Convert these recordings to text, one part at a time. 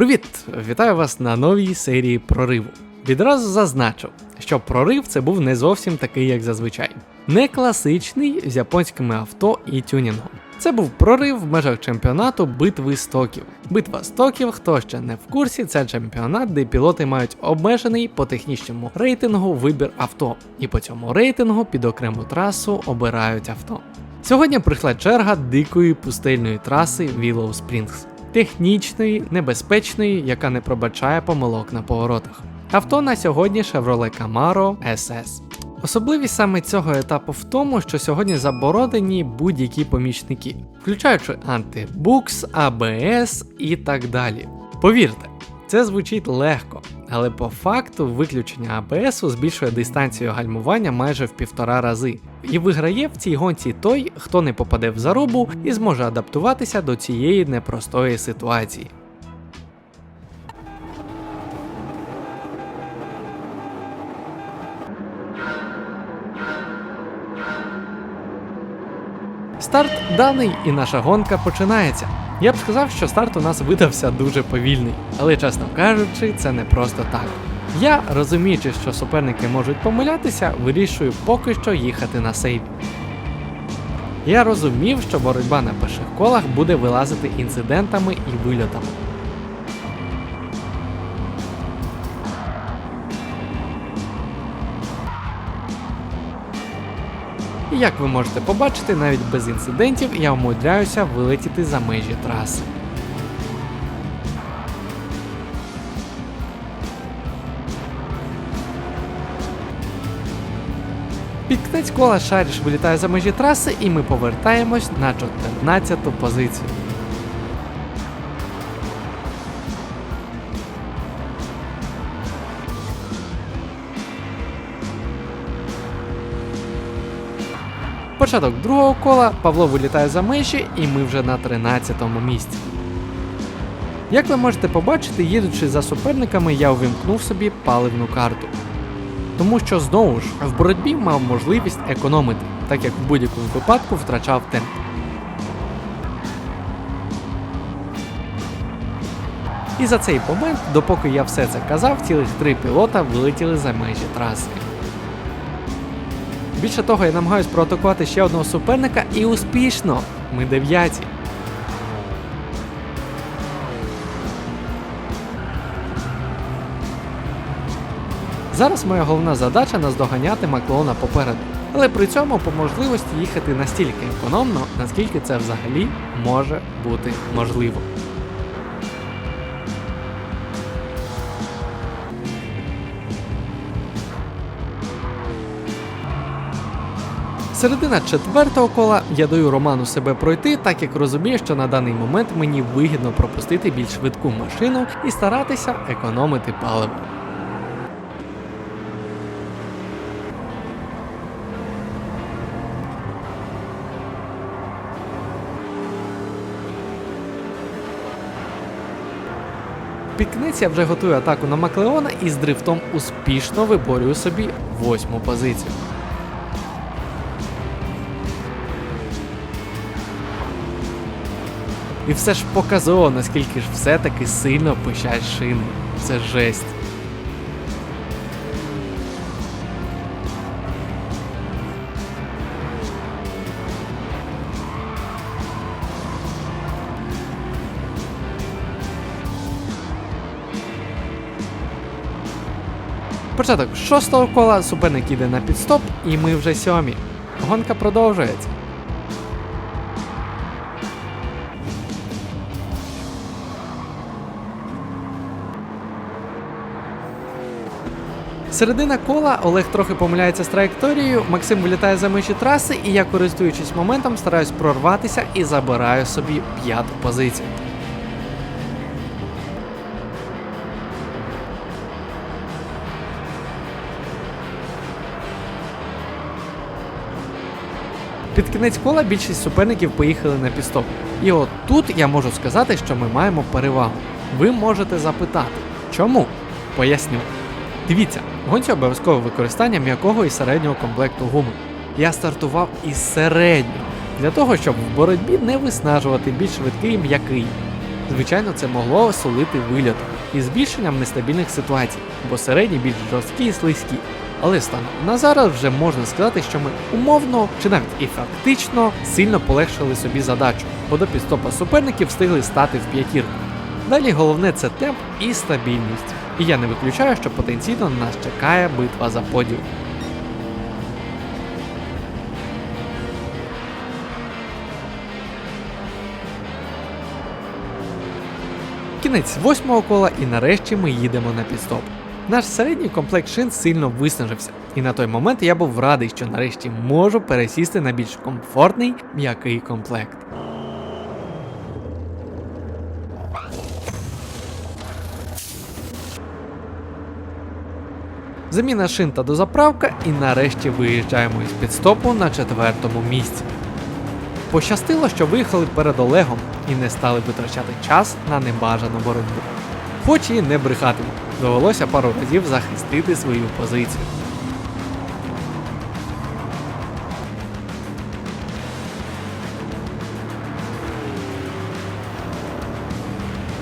Привіт! Вітаю вас на новій серії прориву. Відразу зазначу, що прорив це був не зовсім такий, як зазвичай. Не класичний з японськими авто і тюнінгом. Це був прорив в межах чемпіонату битви стоків. Битва стоків, хто ще не в курсі, це чемпіонат, де пілоти мають обмежений по технічному рейтингу вибір авто, і по цьому рейтингу під окрему трасу обирають авто. Сьогодні прийшла черга дикої пустельної траси Willow Springs. Технічної, небезпечної, яка не пробачає помилок на поворотах. Авто на сьогодні Chevrolet Camaro SS. Особливість саме цього етапу в тому, що сьогодні заборонені будь-які помічники, включаючи антибукс, АБС і так далі. Повірте, це звучить легко, але по факту виключення АБСу збільшує дистанцію гальмування майже в півтора рази. І виграє в цій гонці той, хто не попаде в зарубу і зможе адаптуватися до цієї непростої ситуації. Старт даний і наша гонка починається. Я б сказав, що старт у нас видався дуже повільний, але чесно кажучи, це не просто так. Я, розуміючи, що суперники можуть помилятися, вирішую поки що їхати на сейві. Я розумів, що боротьба на перших колах буде вилазити інцидентами і вильотами. І як ви можете побачити, навіть без інцидентів я умудряюся вилетіти за межі траси. Кінець кола Шаріш вилітає за межі траси, і ми повертаємось на 14-ту позицію. Початок другого кола Павло вилітає за межі, і ми вже на 13-му місці. Як ви можете побачити, їдучи за суперниками, я увімкнув собі паливну карту. Тому що знову ж в боротьбі мав можливість економити, так як в будь-якому випадку втрачав темп. І за цей момент, допоки я все це казав, цілих три пілота вилетіли за межі траси. Більше того, я намагаюсь проатакувати ще одного суперника і успішно. Ми дев'яті. Зараз моя головна задача наздоганяти Маклона попереду, але при цьому по можливості їхати настільки економно, наскільки це взагалі може бути можливо. Середина четвертого кола я даю Роману себе пройти, так як розумію, що на даний момент мені вигідно пропустити більш швидку машину і старатися економити паливо. Під я вже готую атаку на Маклеона і з дрифтом успішно виборюю собі восьму позицію. І все ж показово, наскільки ж все-таки сильно пищать шини. Це жесть. Початок шостого кола суперник іде на підстоп, і ми вже сьомі. Гонка продовжується. Середина кола Олег трохи помиляється з траєкторією, Максим вилітає за межі траси, і я, користуючись моментом, стараюсь прорватися і забираю собі п'яту позицію. Під кінець кола більшість суперників поїхали на підстоп. І от тут я можу сказати, що ми маємо перевагу. Ви можете запитати, чому? Поясню. Дивіться, гонці обов'язкове використання м'якого і середнього комплекту гуми. Я стартував із середнього, для того, щоб в боротьбі не виснажувати більш швидкий і м'який. Звичайно, це могло солити вильотом і збільшенням нестабільних ситуацій, бо середні більш жорсткі і слизькі. Але станом на зараз вже можна сказати, що ми умовно чи навіть і фактично сильно полегшили собі задачу, бо до підстопа суперників встигли стати в п'ятірку. Далі головне це темп і стабільність. І я не виключаю, що потенційно нас чекає битва за поділ. Кінець восьмого кола, і нарешті ми їдемо на підстоп. Наш середній комплект шин сильно виснажився, і на той момент я був радий, що нарешті можу пересісти на більш комфортний м'який комплект. Заміна шин та дозаправка, і нарешті виїжджаємо із підстопу на четвертому місці. Пощастило, що виїхали перед Олегом і не стали витрачати час на небажану боротьбу. Хоч і не брехатиму, довелося пару разів захистити свою позицію.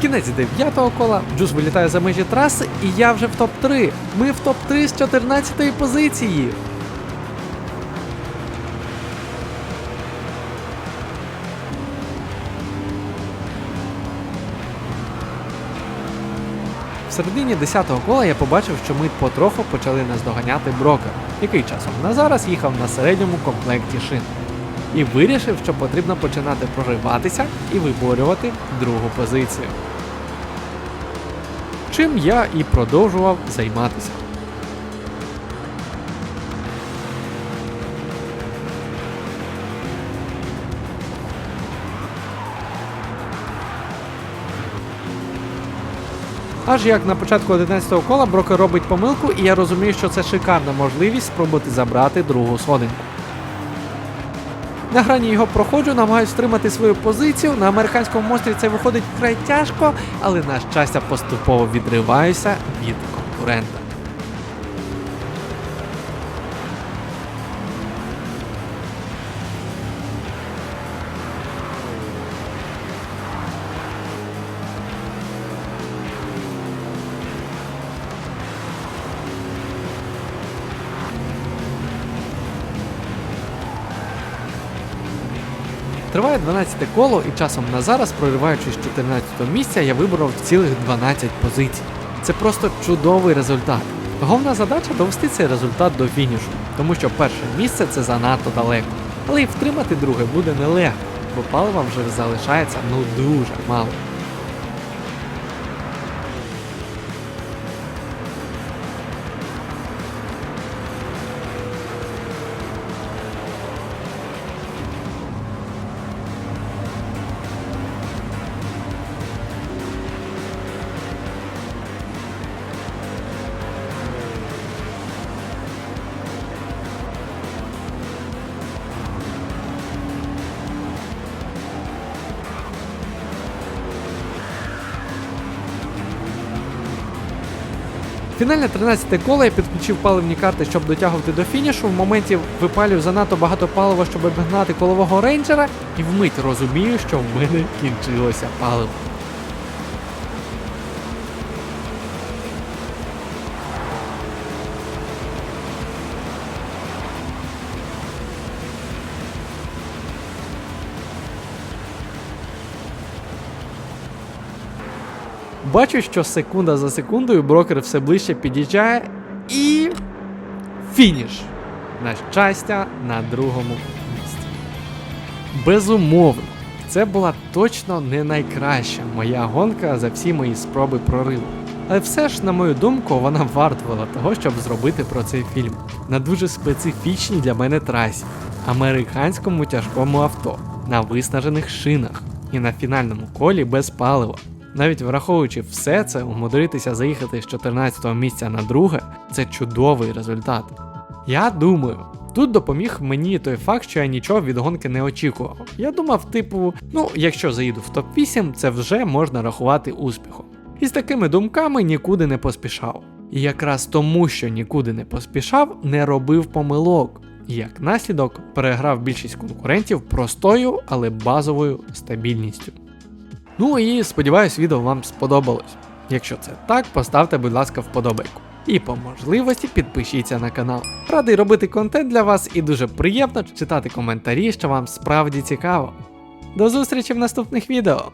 Кінець дев'ятого кола, Джус вилітає за межі траси, і я вже в топ-3. Ми в топ-3 з 14-ї позиції. Середині 10-го кола я побачив, що ми потроху почали наздоганяти брокер, який часом на зараз їхав на середньому комплекті шин. І вирішив, що потрібно починати прориватися і виборювати другу позицію. Чим я і продовжував займатися. Аж як на початку 11-го кола брокер робить помилку, і я розумію, що це шикарна можливість спробувати забрати другу сходинку. На грані його проходжу, намагаюсь стримати свою позицію. На американському мострі це виходить вкрай тяжко, але на щастя поступово відриваюся від конкурента. Триває 12 коло, і часом на зараз, прориваючись з 14 місця, я виборов цілих 12 позицій. Це просто чудовий результат. Головна задача довести цей результат до фінішу, тому що перше місце це занадто далеко. Але й втримати друге буде нелегко, бо палива вже залишається ну дуже мало. Фінальне 13 коло я підключив паливні карти, щоб дотягувати до фінішу. В моменті випалюю занадто багато палива, щоб обігнати колового рейнджера, і вмить розумію, що в мене кінчилося паливо. Бачу, що секунда за секундою брокер все ближче під'їжджає і. Фініш! На щастя, на другому місці. Безумовно, це була точно не найкраща моя гонка за всі мої спроби прориву. Але все ж, на мою думку, вона вартувала того, щоб зробити про цей фільм на дуже специфічній для мене трасі, американському тяжкому авто, на виснажених шинах і на фінальному колі без палива. Навіть враховуючи все це, умудритися заїхати з 14 місця на друге це чудовий результат. Я думаю, тут допоміг мені той факт, що я нічого від гонки не очікував. Я думав, типу, ну, якщо заїду в топ-8, це вже можна рахувати успіхом. І з такими думками нікуди не поспішав. І якраз тому, що нікуди не поспішав, не робив помилок. Як наслідок переграв більшість конкурентів простою, але базовою стабільністю. Ну і сподіваюсь, відео вам сподобалось. Якщо це так, поставте, будь ласка, вподобайку. І по можливості підпишіться на канал. Радий робити контент для вас і дуже приємно читати коментарі, що вам справді цікаво. До зустрічі в наступних відео!